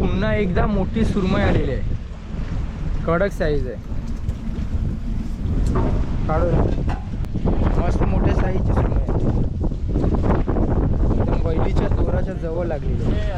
पुन्हा एकदा मोठी सुरमई आलेली आहे. कडक साईज आहे. काढू मस्त मोठ्या साईजची सुरमई आहे. एकदम बैलीच्या दोराच्या जवळ लागलेली आहे.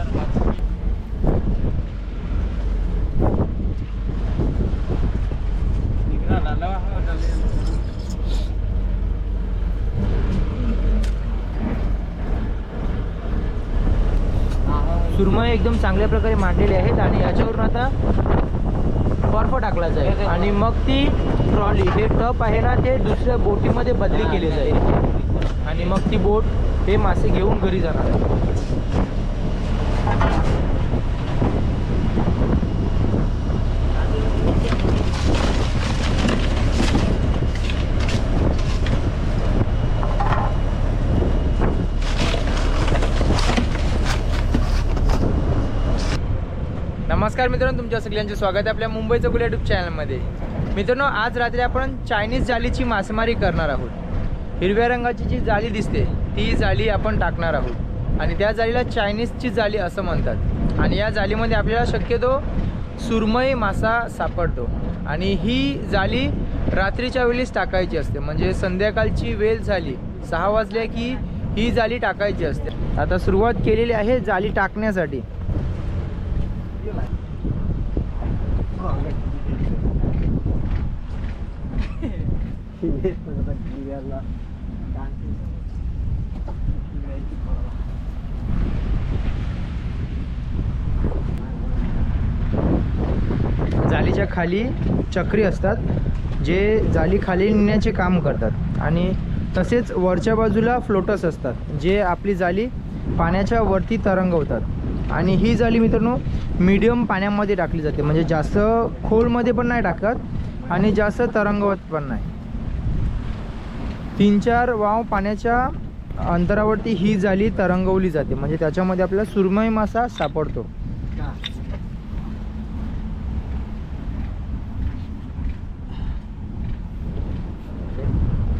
सुरमई एकदम चांगल्या प्रकारे मांडलेली आहेत आणि याच्यावरून आता बर्फ टाकला जाईल. आणि मग ती ट्रॉली हे टप आहे ना ते दुसऱ्या बोटीमध्ये बदली केली जाईल. आणि मग ती बोट हे मासे घेऊन घरी जाणार. आहे नमस्कार मित्रांनो तुमच्या सगळ्यांचे स्वागत आहे आपल्या मुंबईचं गुल यूट्यूब चॅनलमध्ये मित्रांनो आज रात्री आपण चायनीज जाळीची मासेमारी करणार आहोत. हिरव्या रंगाची जी जाळी दिसते ती जाळी आपण टाकणार आहोत. आणि त्या जाळीला चायनीजची जाळी असं म्हणतात. आणि या जाळीमध्ये आपल्याला शक्यतो सुरमई मासा सापडतो. आणि ही जाळी रात्रीच्या वेळीच टाकायची असते. म्हणजे संध्याकाळची वेळ झाली सहा वाजल्या की ही जाळी टाकायची असते. आता सुरुवात केलेली आहे जाळी टाकण्यासाठी. जालीच्या खाली चक्री असतात जे जाली खाली नेण्याचे काम करतात. आणि तसेच वरच्या बाजूला फ्लोटस असतात जे आपली जाळी पाण्याच्या वरती तरंगवतात. आणि ही जाळी मित्रांनो मीडियम पाण्यामध्ये टाकली जाते. म्हणजे जास्त खोलमध्ये पण नाही टाकत आणि जास्त तरंगवत पण नाही. तीन चार वाव पाण्याच्या अंतरावरती ही जाळी तरंगवली जाते. म्हणजे त्याच्यामध्ये आपला सुरमई मासा सापडतो.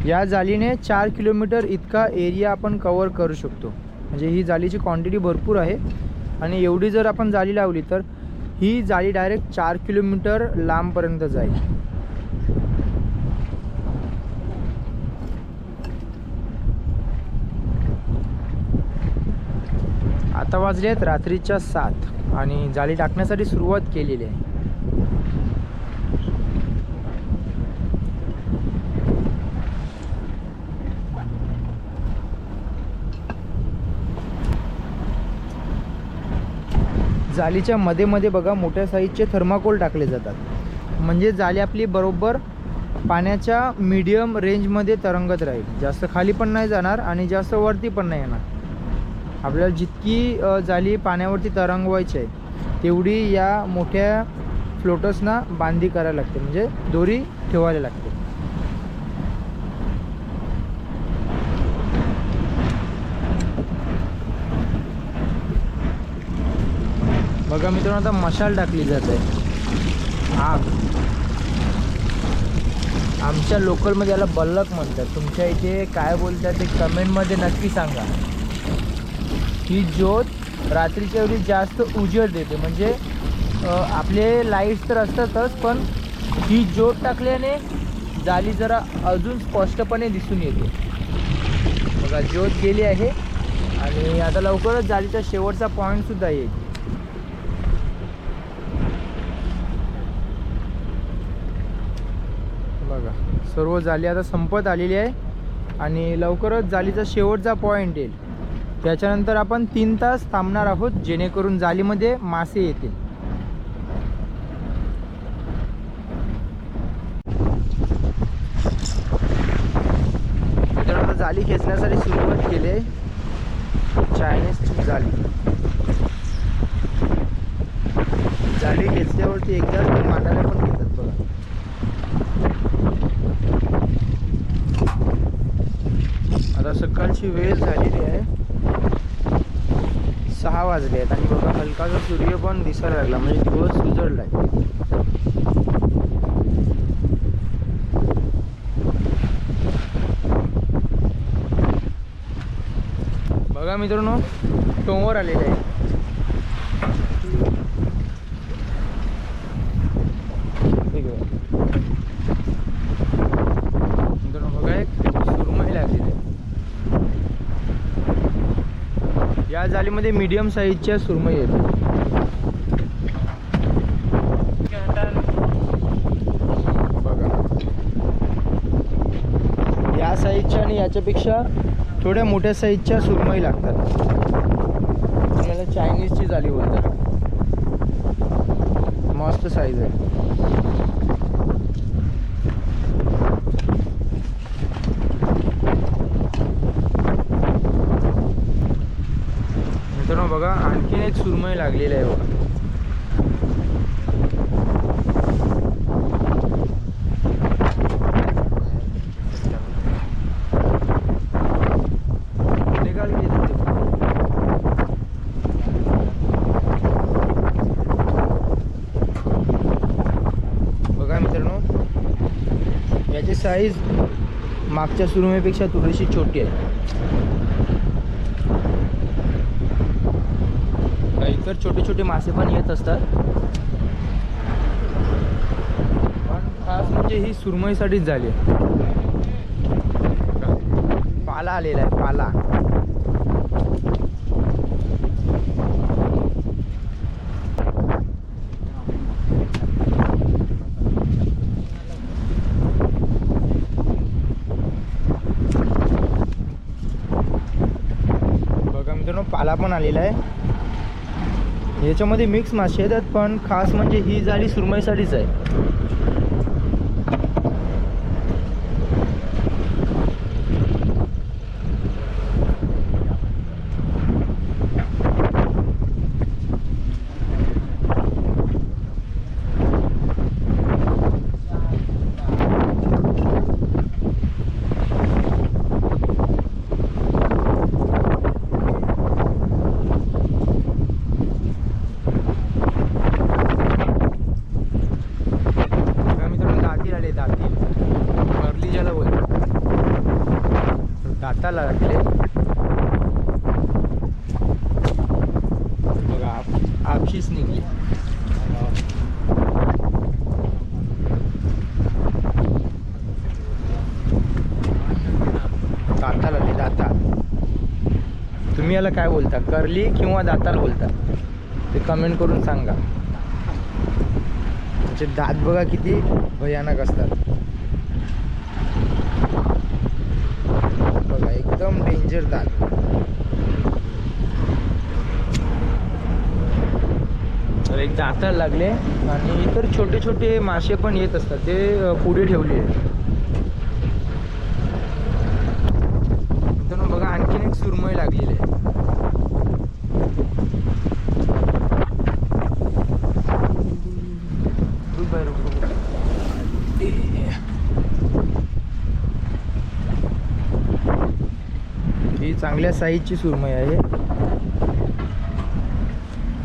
या जाळीने चार किलोमीटर इतका एरिया आपण कवर करू शकतो. म्हणजे ही जाळीची क्वांटिटी भरपूर आहे. आणि एवढी जर आपण जाळी लावली तर ही जाळी डायरेक्ट चार किलोमीटर लांबपर्यंत जाईल. आता आहेत रात्रीच्या सात आणि जाळी टाकण्यासाठी सुरुवात केलेली आहे. जाळीच्या मध्ये मध्ये बघा मोठ्या साईजचे थर्माकोल टाकले जातात. म्हणजे जाळी आपली बरोबर पाण्याच्या मीडियम रेंजमध्ये तरंगत राहील. जास्त खाली पण नाही जाणार आणि जास्त वरती पण नाही येणार. आपल्याला जितकी अ, जाळी पाण्यावरती तरंगवायची आहे तेवढी या मोठ्या फ्लोटर्सना बांधी करायला लागते. म्हणजे दोरी ठेवायला लागते. बघा मित्रांनो आता मशाल टाकली जात आहे. आग. आमच्या लोकलमध्ये याला बल्लक म्हणतात. तुमच्या इथे काय बोलतात ते कमेंटमध्ये नक्की सांगा. ही ज्योत रात्रीच्या वेळी जास्त उजेड देते. म्हणजे आपले लाईट्स तर असतातच पण ही ज्योत टाकल्याने जाळी जरा अजून स्पष्टपणे दिसून येते. बघा ज्योत गेली आहे आणि आता लवकरच जालीचा शेवटचा पॉईंटसुद्धा येईल. बघा सर्व जाळी आता संपत आलेली आहे आणि लवकरच जालीचा शेवटचा पॉईंट येईल. त्याच्यानंतर आपण तीन तास थांबणार आहोत जेणेकरून जाळीमध्ये मासे येतील. मित्रांनो, आता जाळी खेचण्यासाठी सुरुवात केली आहे. चायनीजची जाळी जाळी खेचल्यावरती एकदा मांडायला पण घेतात बघा. आता सकाळची वेळ झालेली आहे. सहा वाजले आहेत आणि बघा हलकासा सूर्य पण दिसायला लागला म्हणजे दिवस उजळलाय बघा मित्रांनो टोंवर आलेले आहे जालीमध्ये मीडियम साईजच्या सुरमई आहेत. या साईजच्या आणि याच्यापेक्षा थोड्या मोठ्या साईजच्या सुरमई लागतात. आपल्याला चायनीजची झाली बोलतात. मस्त साईज आहे मित्रांनो बघा आणखीन एक सुरमई लागलेली आहे बघा. बघा मित्रांनो याची साईज मागच्या सुरमईपेक्षा थोडीशी छोटी आहे. तर छोटे छोटे मासे पण येत असतात. पण खास म्हणजे ही सुरमईसाठीच झाली पाला आलेला आहे पाला. बघा मित्रांनो पाला पण आलेला आहे. याच्यामध्ये मिक्स मासे येतात पण खास म्हणजे ही जाळी सुरमईसाठीच आहे बघा मित्रांनो दातील आले दातील कर्ली ज्याला बोलतात दाताला लागले बघा आप- आपशीच निघली दाताल आले दाताल तुम्ही याला काय बोलता कर्ली किंवा दाताल बोलतात? ते कमेंट करून सांगा. त्याचे दात बघा किती भयानक असतात. बघा एकदम डेंजर दात. तर एक दाताला लागले आणि इतर छोटे छोटे मासे पण येत असतात. ते पुढे ठेवले मित्रांनो बघा आणखीन एक सुरमई लागलेली आहे रुक बाय, रुक, रुक, रुक. ही साईजची सुरमई आहे.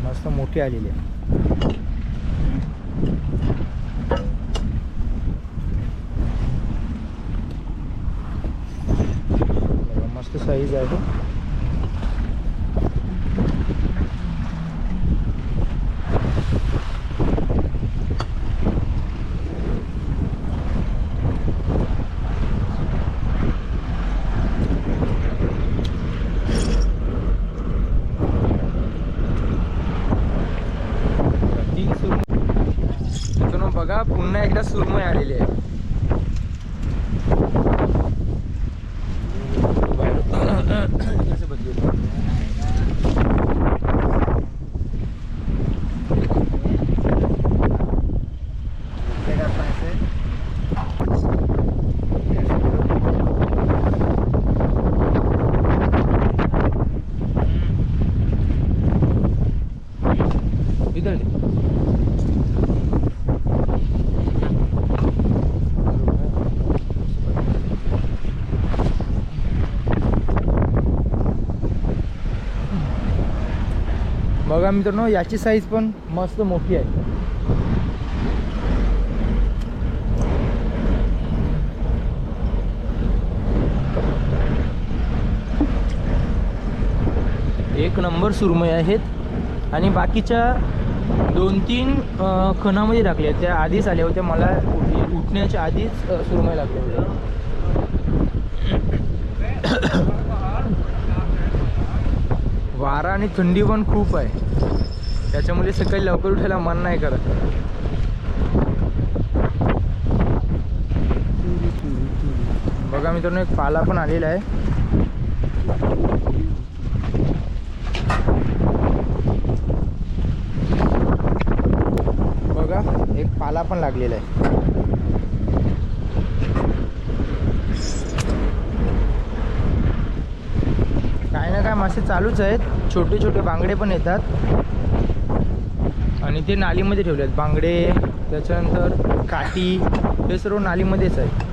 मस्त मोठी आलेली आहे. मस्त साईज आहे तीन सुरमई मित्रांनो बघा पुन्हा एकदा सुरमई आलेली आहे. बघा मित्रांनो याची साईज पण मस्त मोठी आहे. एक नंबर सुरमई आहेत. आणि बाकीच्या दोन तीन खणामध्ये टाकल्या त्या आधीच आल्या होत्या. मला उठ- उठण्याच्या आधीच सुरमई लागल्या होत्या. वारा आणि थंडी पण खूप आहे. त्याच्यामुळे सकाळी लवकर उठायला मन नाही करत. बघा मित्रांनो एक पाला पण आलेला आहे. बघा एक पाला पण लागलेला आहे. असे चालूच आहेत. छोटे छोटे बांगडे पण येतात. आणि ते नालीमध्ये ठेवले आहेत. बांगडे त्याच्यानंतर काठी हे सर्व नालीमध्येच आहेत.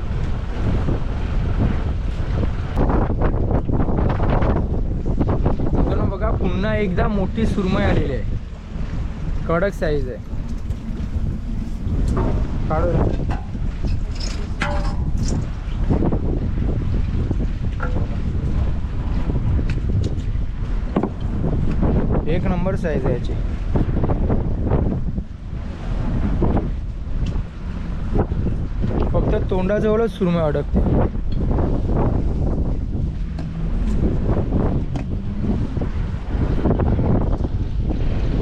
बघा पुन्हा एकदा मोठी सुरमई आलेली आहे. कडक साईज आहे. काढू एक साईज आहे याची. फक्त तोंडाजवळच सुरमई अडकते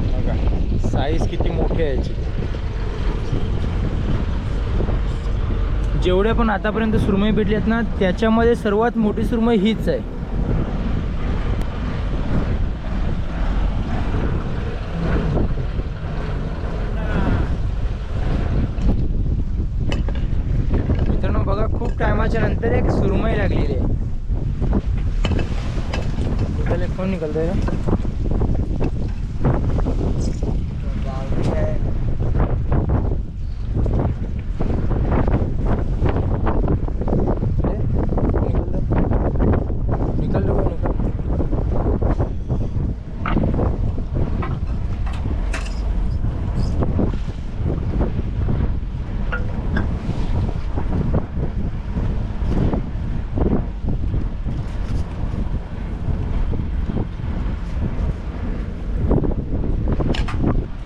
बघा साईज किती मोठी आहे याची. जेवढ्या पण आतापर्यंत सुरमई भेटली आहेत ना त्याच्यामध्ये सर्वात मोठी सुरमई हीच आहे मित्रांनो बघा खूप टायमाच्या नंतर एक सुरमई लागलेली आहे त्याला फोन निकलतोय ना निकल दो निकल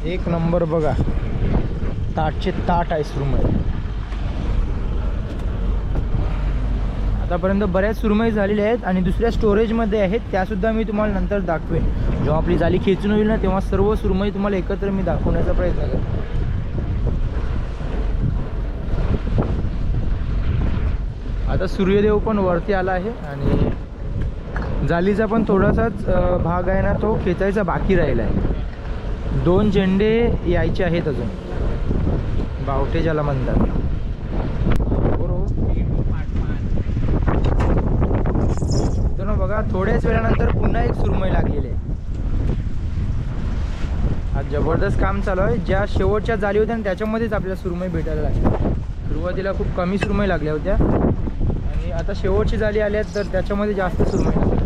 एक नंबर बघा. ताटचे ताट आहे सुरमई. आतापर्यंत बऱ्याच सुरमई झालेल्या आहेत आणि दुसऱ्या स्टोरेजमध्ये आहेत त्यासुद्धा मी तुम्हाला नंतर दाखवेन. जेव्हा आपली जाली खेचून होईल ना तेव्हा सर्व सुरमई तुम्हाला एकत्र मी दाखवण्याचा प्रयत्न करेन. आता सूर्यदेव पण वरती आला आहे आणि जालीचा पण थोडासाच भाग आहे ना तो खेचायचा बाकी राहिला आहे दोन झेंडे यायचे आहेत अजून. बावटे ज्याला म्हणतात. तर बघा थोड्याच वेळानंतर पुन्हा एक सुरमई लागलेली आहे. आज जबरदस्त काम चालू आहे. ज्या शेवटच्या जाली होत्या आणि त्याच्यामध्येच आपल्याला सुरमई भेटायला लागली. सुरुवातीला खूप कमी सुरमई लागल्या होत्या. आणि आता शेवटची जाली आल्या तर त्याच्यामध्ये जास्त सुरमई लागल्या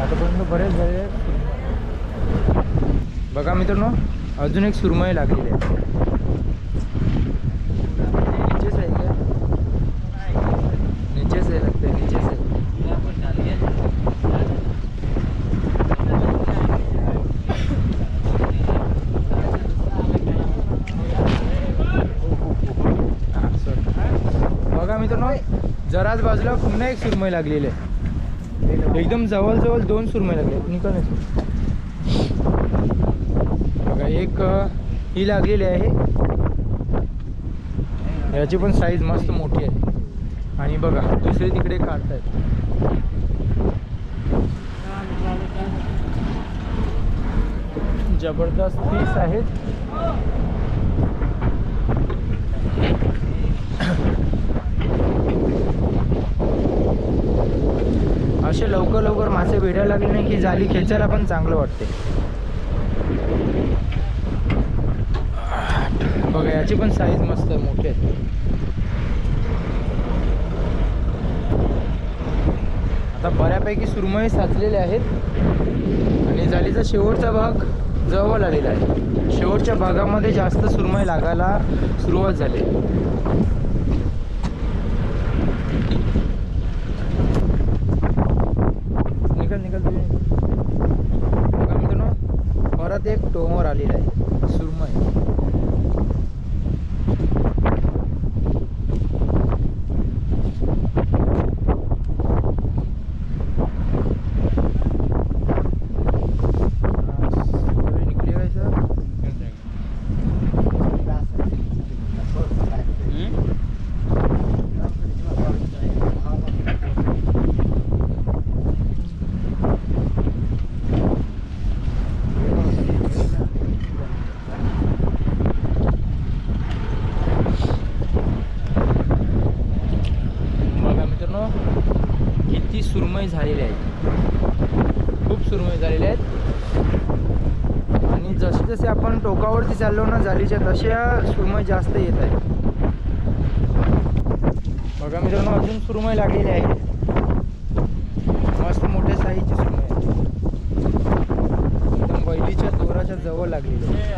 आतापर्यंत बरेच झाले बघा मित्रांनो अजून एक सुरमई लागलेली आहे. आहे आहे जराच बाजूला पुन्हा एक सुरमई लागलेली आहे. एकदम जवळजवळ दोन सुरमई लागले निकल ना तू. बघा एक ही लागलेली आहे. याची पण साईज मस्त मोठी आहे. आणि बघा दुसरे तिकडे काढतायत. जबरदस्त पीस आहेत. असे लवकर लवकर मासे भेटायला लागले नाही की जाली खेचायला पण चांगलं वाटते बघा याची पण साईज मस्त आहे मोठी आहे. आता बऱ्यापैकी सुरमई साचलेले आहेत. आणि जालीचा शेवटचा भाग जवळ आलेला आहे. शेवटच्या भागामध्ये जास्त सुरमई लागायला सुरुवात झाली. निघाल निघाल तुम्ही परत एक टोमर आलेला आहे सुरमई. चाललो ना जालीच्या तशा सुरमई जास्त येत आहे. बघा मित्रांनो अजून सुरमई लागलेली आहे. मस्त मोठ्या साईजची सुरमई आहे. एकदम बैलीच्या दोराच्या जवळ लागलेली आहे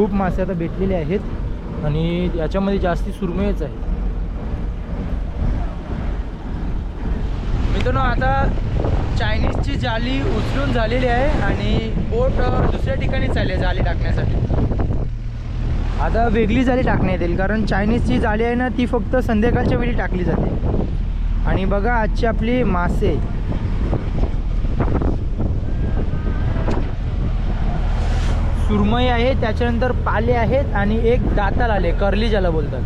खूप मासे आता भेटलेले आहेत आणि याच्यामध्ये जास्ती सुरमईच आहे. मित्रांनो आता चायनीजची जाळी उचलून झालेली आहे आणि बोट दुसऱ्या ठिकाणी चालली आहे जाळी टाकण्यासाठी. आता वेगळी जाळी टाकण्यात येईल कारण चायनीजची जाळी आहे ना ती फक्त संध्याकाळच्या वेळी टाकली जाते. आणि बघा आजची आपली मासे. सुरमई आहे त्याच्यानंतर पाले आहेत आणि एक दाताल आले कर्ली ज्याला बोलतात.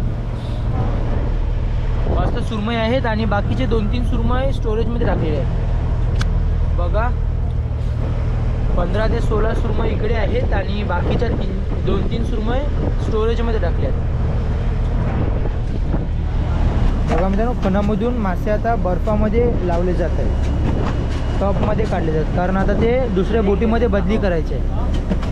मस्त सुरमई आहेत आणि बाकीचे दोन तीन सुरमई स्टोरेजमध्ये टाकलेले आहेत. बघा पंधरा ते सोळा सुरमई इकडे आहेत आणि बाकीच्या तीन दोन तीन सुरमई स्टोरेजमध्ये टाकले आहेत. बघा मित्रांनो खणामधून मासे आता बर्फामध्ये लावले जात आहेत. टॉपमध्ये काढले जातात कारण आता ते दुसऱ्या बोटीमध्ये बदली करायचे आहे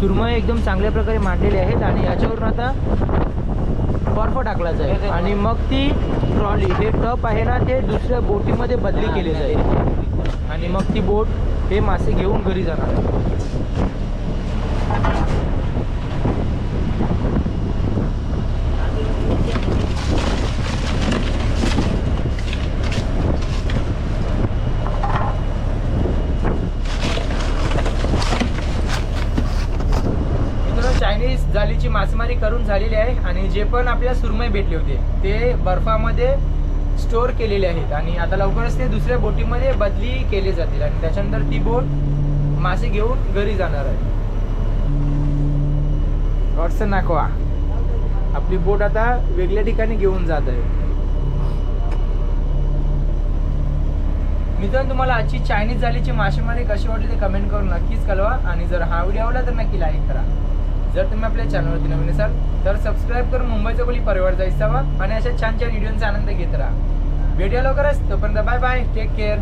सुरमई एकदम चांगल्या प्रकारे मांडलेले आहेत आणि याच्यावरून आता बर्फ टाकला जाईल. आणि मग ती ट्रॉली हे टप आहे ना ते दुसऱ्या बोटीमध्ये बदली केली जाईल. आणि मग ती बोट हे मासे घेऊन घरी जाणार आहे मित्रांनो चायनीज तयारी करून झालेली आहे आणि जे पण आपल्या सुरमई भेटले होते ते बर्फामध्ये स्टोअर केलेले आहेत. आणि आता लवकरच ते दुसऱ्या बोटीमध्ये बदली केले जातील. आणि त्याच्यानंतर ती बोट मासे घेऊन घरी जाणार आहे. अडचण नाकवा आपली बोट आता वेगळ्या ठिकाणी घेऊन जात आहे. मित्रांनो तुम्हाला आजची चायनीज झालीची मासेमारी कशी वाटली ते कमेंट करून नक्कीच कळवा. आणि जर हा व्हिडिओ आवडला तर नक्की लाईक करा. जर तुम्ही आपल्या चॅनलवरती नवीन असाल तर सबस्क्राईब करून मुंबईचा कोली परिवार जायचा आणि अशा छान छान व्हिडिओंचा आनंद घेत राहा. भेटूया लवकरच. तोपर्यंत बाय बाय टेक केअर